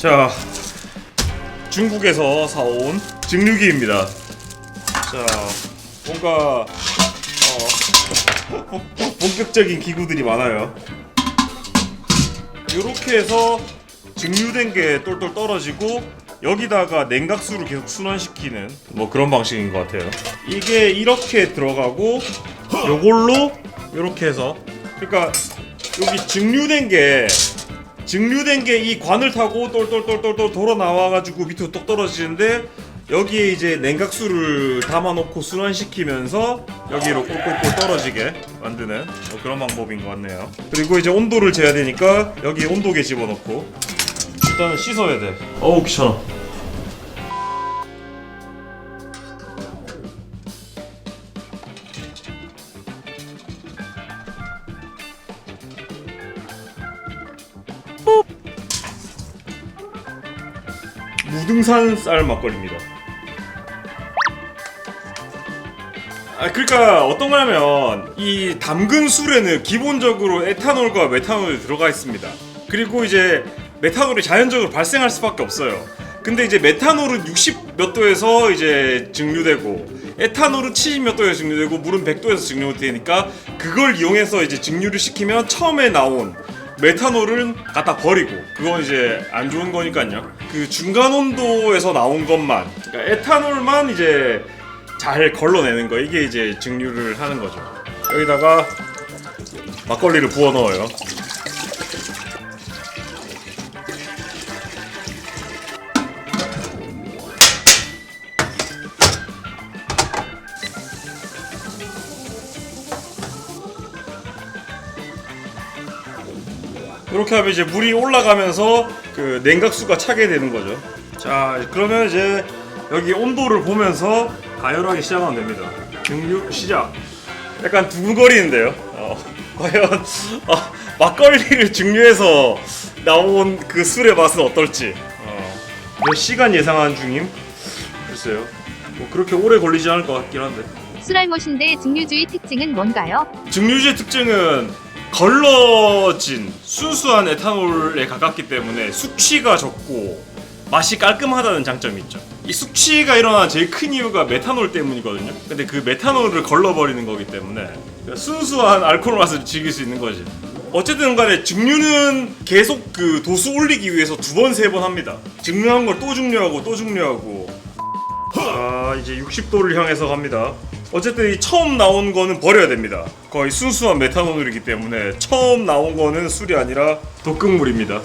자 중국에서 사온 증류기입니다. 자 뭔가 어, 본격적인 기구들이 많아요. 이렇게 해서 증류된 게 똘똘 떨어지고 여기다가 냉각수를 계속 순환시키는 뭐 그런 방식인 것 같아요. 이게 이렇게 들어가고 요걸로 이렇게 해서 그러니까 여기 증류된 게 증류된 게 이 관을 타고 똘똘똘똘똘 돌아 나와가지고 밑으로 똑 떨어지는데 여기에 이제 냉각수를 담아놓고 순환시키면서 여기로 꼴꼴꼴 떨어지게 만드는 뭐 그런 방법인 것 같네요. 그리고 이제 온도를 재야 되니까 여기 온도계 집어넣고 일단은 씻어야 돼. 어우 귀찮아. 무등산 쌀 막걸리입니다. 아 그러니까 어떤 거냐면 이 담근 술에는 기본적으로 에탄올과 메탄올이 들어가 있습니다. 그리고 이제 메탄올이 자연적으로 발생할 수밖에 없어요. 근데 이제 메탄올은 60 몇 도에서 이제 증류되고 에탄올은 70 몇 도에서 증류되고 물은 100도에서 증류되니까 그걸 이용해서 이제 증류를 시키면 처음에 나온 메탄올은 갖다 버리고 그건 이제 안 좋은 거니까요. 그 중간 온도에서 나온 것만 그러니까 에탄올만 이제 잘 걸러내는 거 이게 이제 증류를 하는 거죠. 여기다가 막걸리를 부어 넣어요. 이렇게 하면 이제 물이 올라가면서 그 냉각수가 차게 되는 거죠. 자, 그러면 이제 여기 온도를 보면서 가열하기 시작하면 됩니다. 증류 시작. 약간 두근거리는데요. 어, 과연 어, 막걸리를 증류해서 나온 그 술의 맛은 어떨지. 어, 몇 시간 예상한 중임? 글쎄요. 뭐 그렇게 오래 걸리지 않을 것 같긴 한데. 술알못인데 증류주의 특징은 뭔가요? 증류주의 특징은 걸러진 순수한 에탄올에 가깝기 때문에 숙취가 적고 맛이 깔끔하다는 장점이 있죠. 이 숙취가 일어나는 제일 큰 이유가 메탄올 때문이거든요. 근데 그 메탄올을 걸러버리는 거기 때문에 순수한 알코올 맛을 즐길 수 있는 거지. 어쨌든 간에 증류는 계속 그 도수 올리기 위해서 두 번, 세 번 합니다. 증류한 걸 또 증류하고 또 증류하고 자 이제 60도를 향해서 갑니다. 어쨌든 이 처음 나온 거는 버려야 됩니다. 거의 순수한 메탄올이기 때문에 처음 나온 거는 술이 아니라 독극물입니다.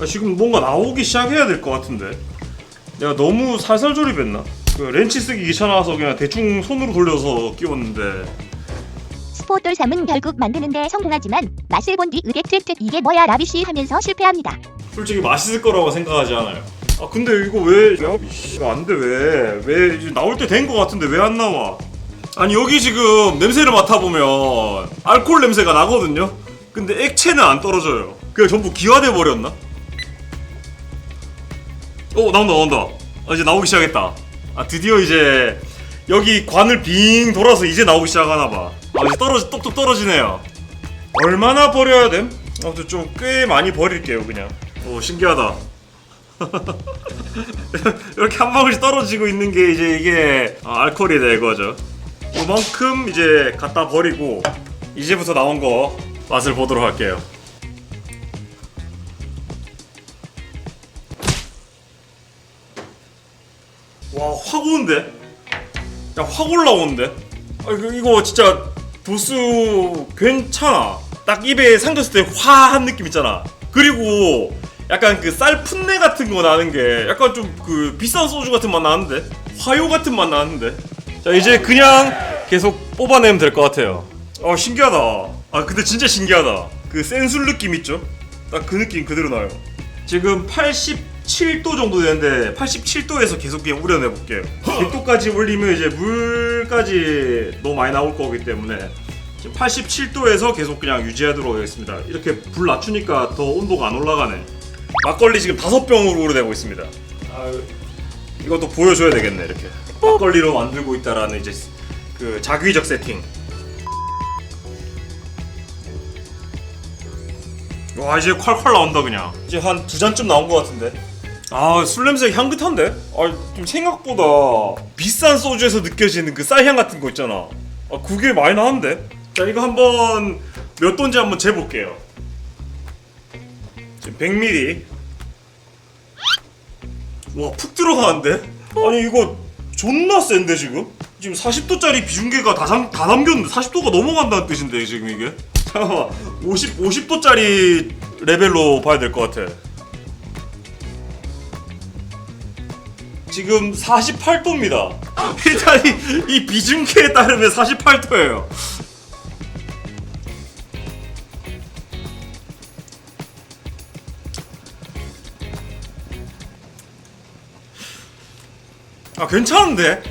아, 지금 뭔가 나오기 시작해야 될 것 같은데 내가 너무 살살 조립했나? 그 렌치 쓰기 귀찮아서 그냥 대충 손으로 돌려서 끼웠는데 스포돌 3은 결국 만드는데 성공하지만 맛을 본 뒤 으게 트랙 이게 뭐야 라비씨 하면서 실패합니다. 솔직히 맛있을 거라고 생각하지 않아요. 아 근데 이거 왜 이거 안돼 왜? 왜 이제 나올 때 된 거 같은데 왜 안 나와? 아니 여기 지금 냄새를 맡아보면 알코올 냄새가 나거든요. 근데 액체는 안 떨어져요. 그냥 전부 기화돼 버렸나? 오 나온다 나온다. 아, 이제 나오기 시작했다. 아 드디어 이제 여기 관을 빙 돌아서 이제 나오기 시작하나 봐. 아 이제 떨어지 똑똑 떨어지네요. 얼마나 버려야 됨? 아무튼 좀 꽤 많이 버릴게요 그냥. 오 신기하다. 이렇게 한 방울씩 떨어지고 있는 게 이제 이게 아, 알코올이다 이거죠. 이만큼 이제 갖다 버리고 이제부터 나온 거 맛을 보도록 할게요. 와 확 오는데? 야 확 올라오는데? 아 이거, 이거 진짜 도수 괜찮아. 딱 입에 삼켰을 때 화한 느낌 있잖아. 그리고 약간 그 쌀 풋내 같은 거 나는 게 약간 좀 그 비싼 소주 같은 맛 나는데 화요 같은 맛 나는데 자 이제 그냥 계속 뽑아내면 될 것 같아요. 어 신기하다. 아 근데 진짜 신기하다. 그 센술 느낌 있죠? 딱 그 느낌 그대로 나요. 지금 87도 정도 되는데 87도에서 계속 그냥 우려내 볼게요. 100도까지 올리면 이제 물까지 너무 많이 나올 거기 때문에 지금 87도에서 계속 그냥 유지하도록 하겠습니다. 이렇게 불 낮추니까 더 온도가 안 올라가네. 막걸리 지금 다섯 병으로 우려내고 있습니다. 아유, 이것도 보여줘야 되겠네 이렇게. 막걸리로 만들고 있다라는 이제 그 자기적 세팅. 와 이제 콸콸 나온다 그냥. 이제 한 두 잔쯤 나온 것 같은데? 아 술 냄새 향긋한데? 아좀 생각보다 비싼 소주에서 느껴지는 그 쌀향 같은 거 있잖아. 아 그게 많이 나는데? 자 이거 한번 몇 돈지 한번 재볼게요. 지금 100ml 와 푹 들어가는데? 아니 이거 존나 센데 지금? 지금 40도짜리 비중계가 다, 잠, 다 담겼는데 40도가 넘어간다는 뜻인데 지금 이게? 잠깐만 50, 50도짜리 레벨로 봐야 될 것 같아 지금 48도입니다 일단 이, 이 비중계에 따르면 48도예요 아 괜찮은데?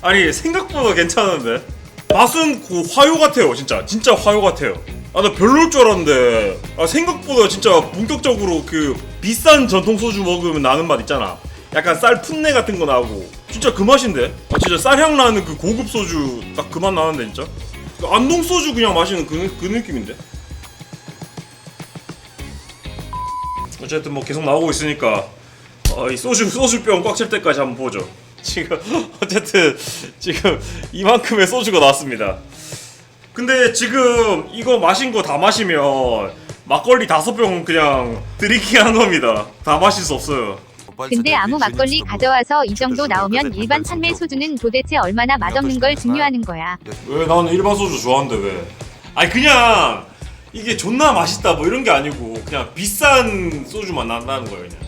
아니 생각보다 괜찮은데? 맛은 그 화요 같아요 진짜. 진짜 화요 같아요. 아 나 별로일 줄 알았는데. 아 생각보다 진짜 본격적으로 그 비싼 전통 소주 먹으면 나는 맛 있잖아. 약간 쌀 풋내 같은 거 나고. 진짜 그 맛인데? 아 진짜 쌀향 나는 그 고급 소주 딱 그 맛 나는데 진짜? 그 안동 소주 그냥 마시는 그, 그 느낌인데? 어쨌든 뭐 계속 나오고 있으니까 어, 이 소주 소주병 꽉 찰 때까지 한번 보죠. 지금 어쨌든 지금 이만큼의 소주가 나왔습니다. 근데 지금 이거 마신 거 다 마시면 막걸리 다섯 병 그냥 드링킹한 겁니다. 다 마실 수 없어요. 근데 아무 막걸리 가져와서 이 정도 나오면 일반 판매 소주는 도대체 얼마나 맛없는 걸 중요하는 거야. 왜 나는 일반 소주 좋아하는데 왜? 아니 그냥 이게 존나 맛있다 뭐 이런 게 아니고 그냥 비싼 소주만 난다는 거예요 그냥.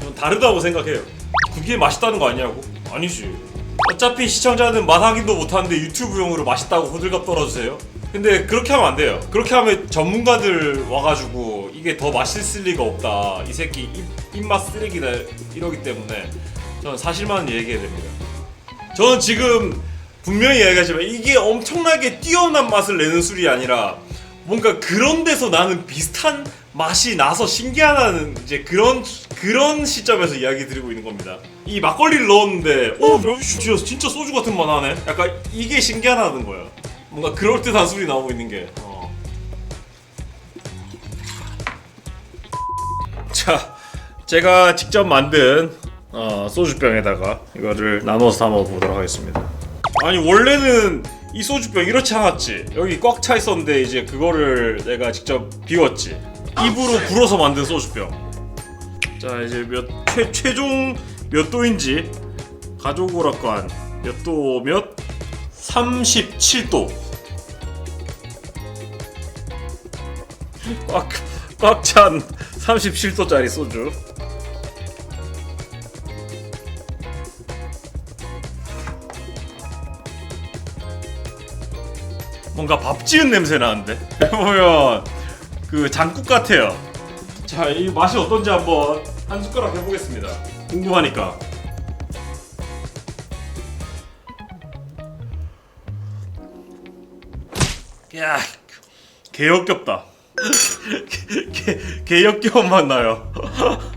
전 다르다고 생각해요. 그게 맛있다는 거 아니냐고? 아니지. 어차피 시청자는 맛 확인도 못하는데 유튜브용으로 맛있다고 호들갑 떨어주세요. 근데 그렇게 하면 안 돼요. 그렇게 하면 전문가들 와가지고 이게 더 맛있을 리가 없다. 이 새끼 입, 입맛 쓰레기다 이러기 때문에 저는 사실만 얘기해야 됩니다. 저는 지금 분명히 이야기하지만 이게 엄청나게 뛰어난 맛을 내는 술이 아니라 뭔가 그런 데서 나는 비슷한 맛이 나서 신기하다는 이제 그런 그런 시점에서 이야기 드리고 있는 겁니다. 이 막걸리를 넣었는데 어 진짜 진짜 소주 같은 맛 나네. 약간 이게 신기하다는 거야. 뭔가 그럴 듯한 술이 나오고 있는 게. 어. 자, 제가 직접 만든 어, 소주병에다가 이거를 나눠서 담아 보도록 하겠습니다. 아니 원래는 이 소주병 이렇지 않았지. 여기 꽉 차 있었는데 이제 그거를 내가 직접 비웠지. 입으로 불어서 만든 소주병. 자 이제 몇 최, 최종 몇 도인지 가족 오락관 몇 도 몇? 37도. 꽉 꽉 찬 37도짜리 소주. 뭔가 밥 지은 냄새 나는데 보면 그 장국 같아요. 자, 이 맛이 어떤지 한번 한 숟가락 해보겠습니다. 궁금하니까. 야, 개 역겹다. 개, 개, 개 역겨운 맛 나요.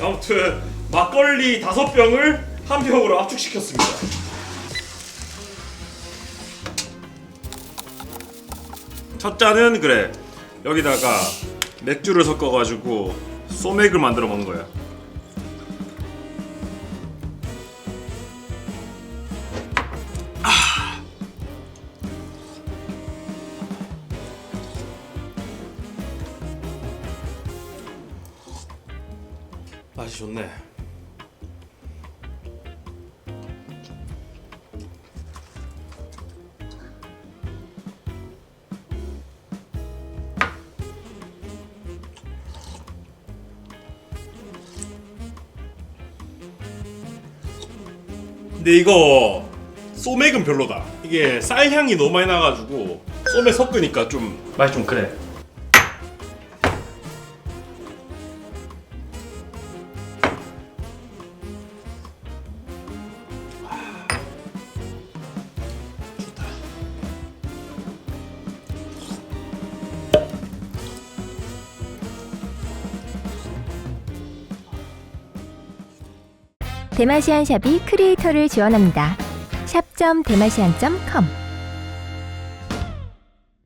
아무튼 막걸리 다섯 병을 한 병으로 압축시켰습니다. 첫 잔은 그래 여기다가 맥주를 섞어가지고 소맥을 만들어 먹는 거야. 아. 맛이 좋네. 근데 이거 소맥은 별로다. 이게 쌀 향이 너무 많이 나가지고 소맥 섞으니까 좀 맛이 좀 그래. 대마시안 샵이 크리에이터를 지원합니다. 샵 www.대마시안.com